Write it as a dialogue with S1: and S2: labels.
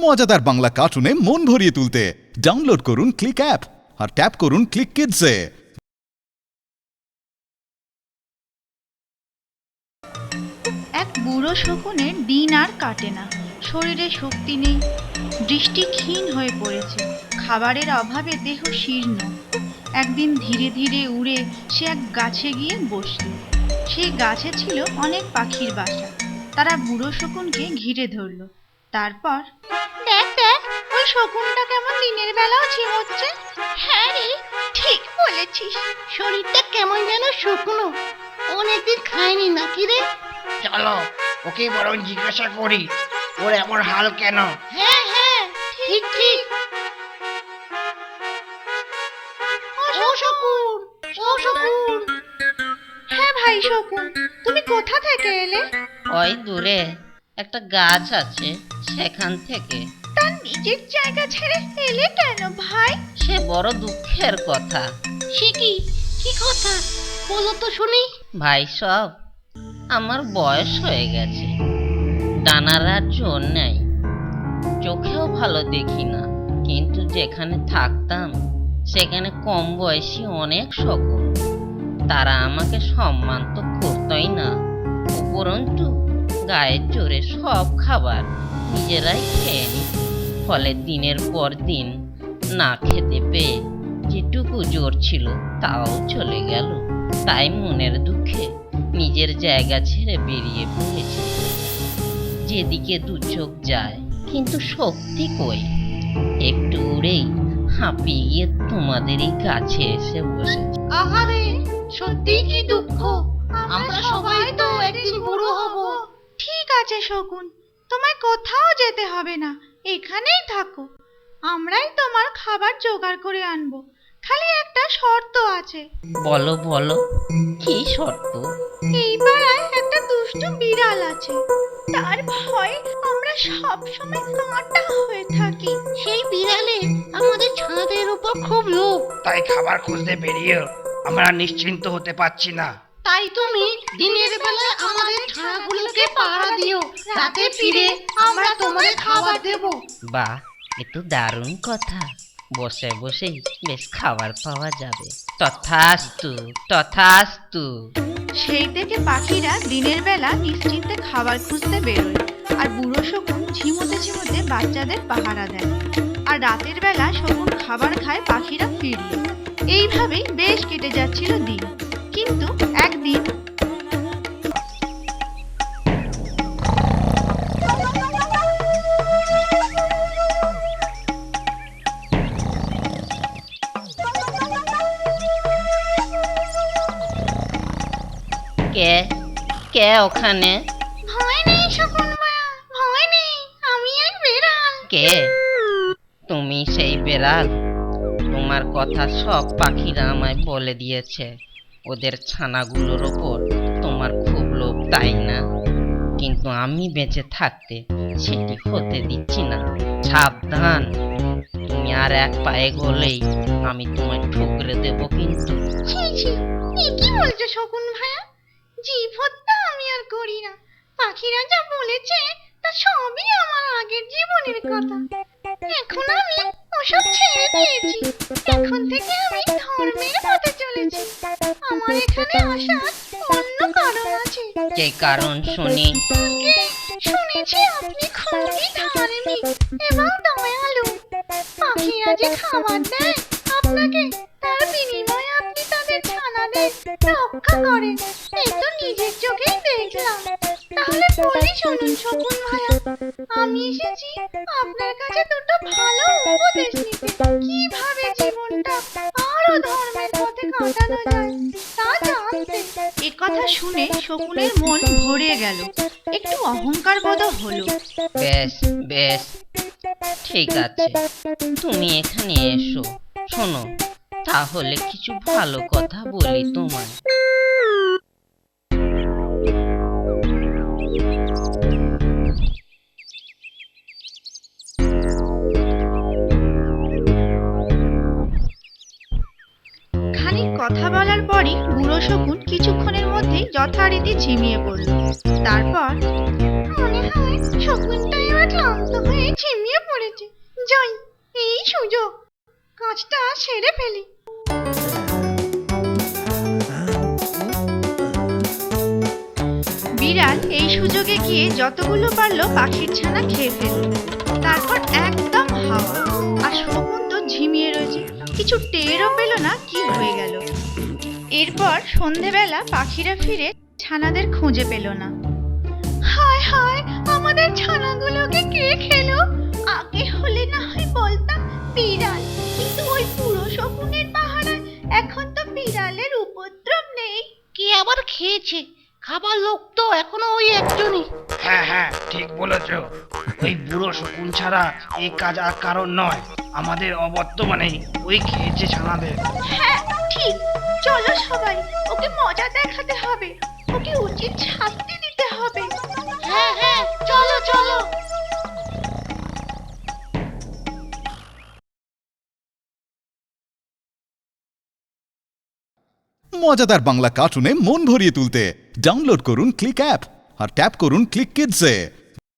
S1: মজাদার বাংলা কার্টুনে মন ভরিয়ে তুলতে। ডাউনলোড করুন ক্লিক অ্যাপ আর ট্যাপ করুন ক্লিক কিডসে।
S2: এক বুড়ো শকুনের দিন আর কাটে না। শরীরে শক্তি নেই। দৃষ্টি ক্ষীণ হয়ে পড়েছে। খাবারের অভাবে দেহ শীর্ণ। একদিন ধীরে ধীরে উড়ে সে এক গাছে গিয়ে বসল। সেই গাছে ছিল অনেক পাখির বাসা। তারা বুড়ো শকুনকে ঘিরে ধরল। তারপর শকুনটা কেমন দিনের বেলাও ঝিমোচ্ছে হ্যাঁ রে ঠিক বলেছিস।
S3: শরীরটা কেমন যেন শুকনো। অনেকদিন খায়নি নাকি রে?
S4: চলো ওকে বরং জিজ্ঞাসা করি ওর এমন হাল কেন?
S3: হ্যাঁ হ্যাঁ ঠিক ঠিক। ও শকুন ও শকুন।
S2: হ্যাঁ ভাই শকুন তুমি কোথা থেকে এলে?
S5: ওই দূরে একটা গাছ আছে সেখান থেকে।
S2: তার নিজের জায়গা ছেড়ে এলে কেন ভাই?
S5: সে বড় দুঃখের কথা।
S3: সে কি? কি কথা? বলো তো শুনি।
S5: ভাই সব। আমার বয়স হয়ে গেছে। ডানার জোর নেই। চোখেও ভালো দেখি না। কিন্তু যেখানে থাকতাম সেখানে কম বয়সী অনেক সকল। তারা আমাকে সম্মান তো করতই না। উপরন্তু গায়ের জোরে সব খাবার নিজেরাই খেয়ে নিত। ফলে দিনের পর দিন না খেতে পেয়ে যেটুকু জোর ছিল তাও চলে গেল। তাই মনের দুঃখে নিজের জায়গা ছেড়ে বেরিয়ে পড়েছে যেদিকে দু চোখ যায় কিন্তু শক্তি কই? একটু উড়েই হাঁপিয়ে গিয়ে তোমাদেরই কাছে এসে বসেছে।
S3: আহারে সত্যি কি দুঃখ? আমরা সবাই তো একদিন বুড়ো হব।
S2: ঠিক আছে শকুন তোমায় কোথাও যেতে হবে না। এখানেই থাকো। আমরাই তোমার খাবার জোগাড় করে আনব। খালি একটা শর্ত আছে।
S5: বলো বলো কি শর্ত?
S2: এই পাড়ায় একটা দুষ্টু বিড়াল আছে। তার ভয়ে আমরা সব সময় কাঁটা হয়ে থাকি।
S3: সেই বিড়ালে আমাদের ছাদের উপর খুব লোভ।
S4: তাই খাবার খুঁজতে বেরিয়েও আমরা নিশ্চিন্ত হতে পারছি না।
S3: তাই তুমি দিনের বেলায় আমাদের ছানাগুলোকে পাহারা দিও রাতে ফিরে আমরা তোমাদের খাবার দেব।
S5: বাহ এ তো দারুণ কথা। বসে বসেই বেশ খাবার পাওয়া যাবে। তথাস্তু তথাস্তু।
S2: সেই থেকে পাখিরা দিনের বেলা নিশ্চিন্তে খাবার খুঁজতে বেরোয় আর বুড়ো শকুন ঝিমোতে ঝিমোতে বাচ্চাদের পাহারা দেয়। আর রাতের বেলা শকুন খাবার খায় পাখিরা ফিরল। এইভাবেই বেশ কেটে যাচ্ছিল দিন। কিন্তু একদিন
S5: কে? কে ওখানে?
S2: ভয় নেই শকুন ভয় নেই আমি এক বেড়াল।
S5: কে? তুমি সেই বেড়াল? তোমার কথা সব পাখিরা আমায় বলে দিয়েছে। ওদের ছানাগুলোর ওপর তোমার খুব লোভ, তাই না? কিন্তু আমি বেঁচে থাকতে সেটি হতে দিচ্ছি না। সাবধান। তুমি আর এক পায়ে গলেই আমি তোমায় ঠুকরে দেব কিন্তু।
S2: কি বলছো শকুন ভাইয়া জীব হত্যা আমি আর করি না। পাখিরা যা বলেছে, তা সবই আমার আগের জীবনের কথা। এখন আমি ওসব ছেড়ে দিয়েছি। এখন থেকে আমি ধর্মের পথে চলেছি। আমার এখানে আসার অন্য কারণ আছে।
S5: যে কারণ শুনি।
S2: আগে শুনেছি আপনি খুবই ধার্মিক এবং দয়ালু। পাখিরা যে খাবার দেয় আপনাকে তার বিনিময়ে আপনি তাদের ছানাদের রক্ষা করেন। এই তো নিজের চোখেই দেখলাম। তাহলে বলি শুনুন শকুন ভাইয়া আমি এসেছি। আপনার কাছে দুটো ভালো উপদেশ নিতে কীভাবে জীবনটা আরও ধর্মের পথে কাটানো যায় তা জানতে এ কথা শুনে শকুনের মন ভরে গেল। একটু অহংকার বোধ হলো।
S5: বেশ বেশ ঠিক আছে। তুমি এখানে এসো। শোনো তাহলে কিছু ভালো কথা বলি তোমায়।
S2: বলার পরই বুড়ো শকুন কিছুক্ষণের মধ্যেই যথারীতি ঝিমিয়ে পড়ল। তারপর মনে হয় শকুনটা এবার ক্লান্ত হয়ে ঝিমিয়ে পড়েছে। যাই এই সুযোগ। কাজটা সেরে ফেলি।
S6: বিড়াল এই সুযোগে গিয়ে যতগুলো পারল পাখির ছানা খেয়ে ফেলল। তারপর একদম হাওয়া আর শকুন তো ঝিমিয়ে রয়েছে। কিছু টেরও পেল না কি হয়ে গেল। এরপর সন্ধেবেলা পাখিরা ফিরে ছানাদের খুঁজে পেল না।
S2: হায় হায় আমাদের ছানাগুলোকে কে খেলো? আগে হলে না হয় বলতাম বিড়াল কিন্তু ওই পুরো শকুনের পাহারায় এখন তো বিড়ালের উপদ্রব নেই।
S3: কে আবার খেয়েছে? খাবার লোক তো এখনও ওই একজনই।
S4: হ্যাঁ হ্যাঁ ঠিক বলেছ। ওই বুড়ো শকুন ছাড়া এই কাজ আর কারণ নয়। আমাদের অবর্তমানেই ওই খেয়েছে ছানাদের।
S2: হ্যাঁ চলো সবাই, ওকে মজা দেখাতে হবে। ওকে উচিত শাস্তি দিতে হবে।
S3: হ্যাঁ হ্যাঁ চলো চলো।
S1: মজাদার বাংলা কার্টুনে মন ভরিয়ে তুলতে। ডাউনলোড করুন ক্লিক অ্যাপ আর ট্যাপ করুন ক্লিক কিডসে